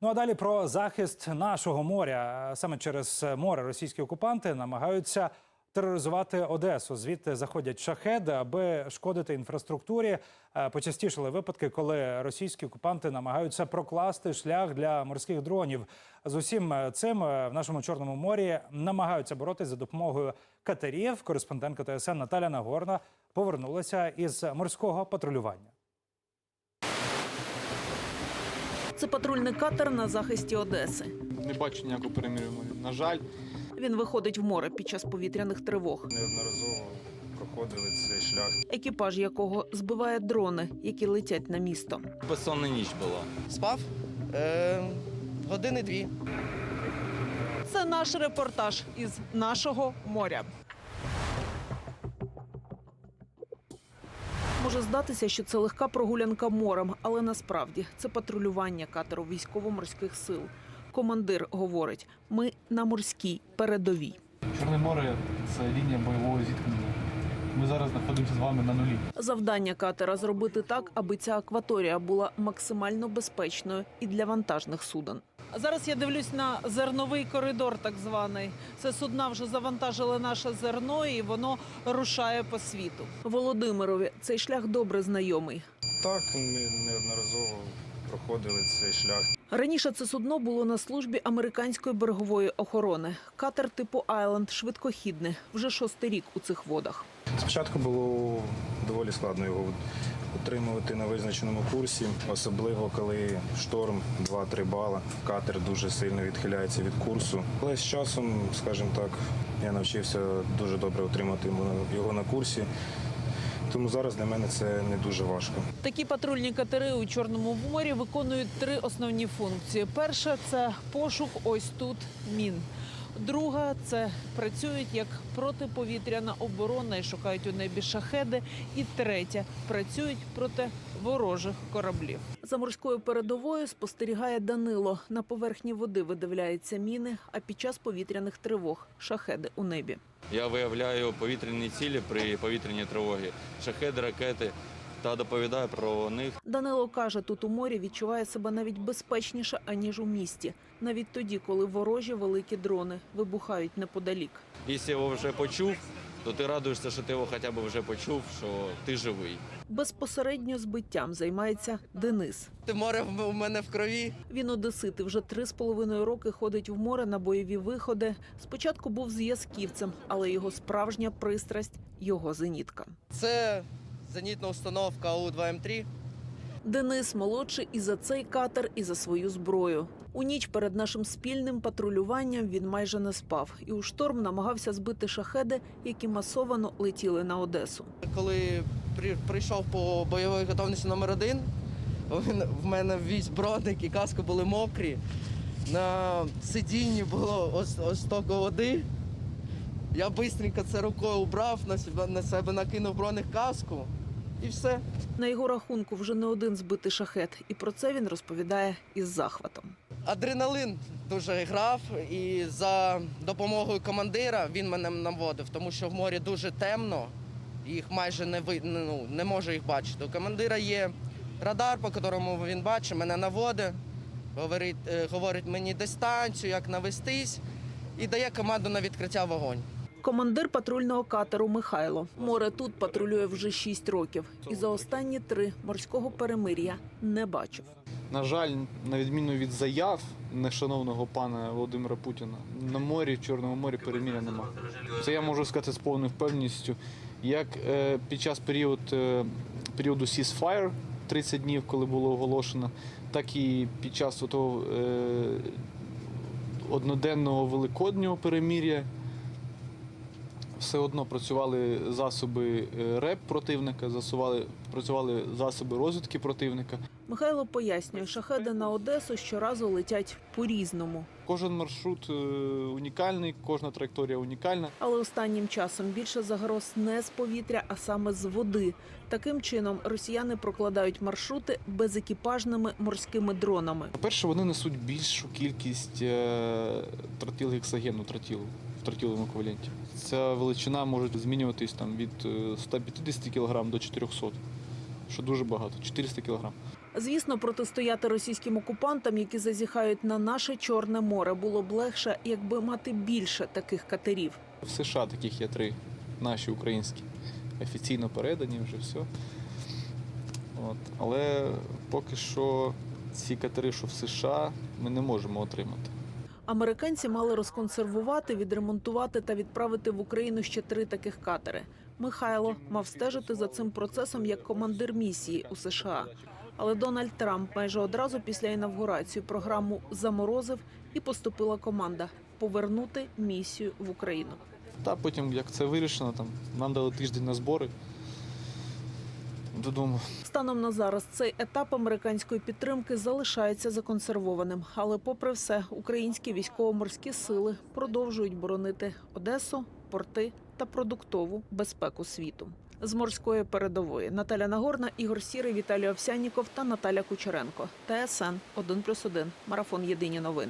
Ну а далі про захист нашого моря. Саме через море російські окупанти намагаються тероризувати Одесу. Звідти заходять шахеди, аби шкодити інфраструктурі. Е, Почастішали випадки, коли російські окупанти намагаються прокласти шлях для морських дронів. З усім цим е, в нашому чорному морі намагаються боротися за допомогою катерів. Кореспондентка ТСН Наталя Нагорна повернулася із морського патрулювання. Це патрульний катер на захисті Одеси. Не бачу ніякого перемір'я. На жаль, Він виходить в море під час повітряних тривог, неодноразово проходили цей шлях. екіпаж якого збиває дрони, які летять на місто. Безсонна ніч була. Спав е, години дві. Це наш репортаж із нашого моря. Може здатися, що це легка прогулянка морем, але насправді це патрулювання катеру військово-морських сил. Командир говорить: ми на морській передовій. Чорне море це лінія бойового зіткнення. Ми зараз знаходимося з вами на нулі. Завдання катера зробити так, аби ця акваторія була максимально безпечною і для вантажних суден. Зараз я дивлюсь на зерновий коридор, так званий. Це судна вже завантажили наше зерно, і воно рушає по світу. Володимирові цей шлях добре знайомий. Так, ми неодноразово проходили цей шлях. Раніше це судно було на службі американської берегової охорони. Катер типу Айленд швидкохідний, вже шостий рік у цих водах. Спочатку було доволі складно його утримувати на визначеному курсі, особливо коли шторм 2-3 бала. Катер дуже сильно відхиляється від курсу. Але з часом, скажімо так, я навчився дуже добре утримати його на курсі. Тому зараз для мене це не дуже важко. Такі патрульні катери у Чорному морі виконують три основні функції. Перша це пошук ось тут мін. Друга це працюють як протиповітряна оборона і шукають у небі шахеди. І третя працюють проти ворожих кораблів. За морською передовою спостерігає Данило. На поверхні води видивляються міни, а під час повітряних тривог шахеди у небі. Я виявляю повітряні цілі при повітряній тривогі, шахеди, ракети та доповідаю про них. Данило каже, тут у морі відчуває себе навіть безпечніше, аніж у місті. Навіть тоді, коли ворожі великі дрони вибухають неподалік. Якщо його вже почув, то ти радуєшся, що ти його хоча б вже почув, що ти живий. Безпосередньо збиттям займається Денис. Ти море в- у мене в крові. Він одесит і вже три з половиною роки ходить в море на бойові виходи. Спочатку був зв'язківцем, але його справжня пристрасть його зенітка. Це зенітна установка У-2М3. Денис молодший і за цей катер, і за свою зброю. У ніч перед нашим спільним патрулюванням він майже не спав і у шторм намагався збити шахеди, які масовано летіли на Одесу. Коли прийшов по бойовій готовності номер один, в мене весь броник і каска були мокрі. На сидінні було ось, ось стільки води. Я швидко це рукою убрав, на себе, на себе накинув броник каску і все. На його рахунку вже не один збитий шахет, і про це він розповідає із захватом. Адреналин дуже грав, і за допомогою командира він мене наводив, тому що в морі дуже темно, їх майже не ви, ну, не можу їх бачити. У командира є радар, по якому він бачить, мене наводить, говорить, е, говорить мені дистанцію, як навестись, і дає команду на відкриття вогонь. Командир патрульного катеру Михайло. Море тут патрулює вже 6 років. І за останні три морського перемир'я не бачив. На жаль, на відміну від заяв нешановного пана Володимира Путіна, на морі, в Чорному морі переміря нема. Це я можу сказати з повною впевненістю. Як е, під час період, е, періоду ceasefire, 30 днів, коли було оголошено, так і під час того е, одноденного великоднього перемір'я все одно працювали засоби е, РЕП противника, засували, працювали засоби розвідки противника. Михайло пояснює, шахеди на Одесу щоразу летять по-різному. Кожен маршрут е, унікальний, кожна траєкторія унікальна. Але останнім часом більше загроз не з повітря, а саме з води. Таким чином росіяни прокладають маршрути безекіпажними морськими дронами. По-перше, вони несуть більшу кількість е, тротил гексагену тротілу в тротіловому еквіваленті. Ця величина може змінюватись там від е, 150 кг до 400, що дуже багато 400 кг. Звісно, протистояти російським окупантам, які зазіхають на наше Чорне море, було б легше, якби мати більше таких катерів. В США таких є три, наші українські. Офіційно передані вже все. От. Але поки що ці катери, що в США, ми не можемо отримати. Американці мали розконсервувати, відремонтувати та відправити в Україну ще три таких катери. Михайло мав стежити за цим процесом як командир місії у США. Але Дональд Трамп майже одразу після інавгурації програму заморозив і поступила команда повернути місію в Україну. Та потім, як це вирішено, там, нам дали тиждень на збори. Додому. Станом на зараз цей етап американської підтримки залишається законсервованим. Але, попри все, українські військово-морські сили продовжують боронити Одесу, порти та продуктову безпеку світу. З морської передової Наталя Нагорна, Ігор Сірий, Віталій Овсянніков та Наталя Кучеренко. ТСН 1+,1. Марафон Єдині новини.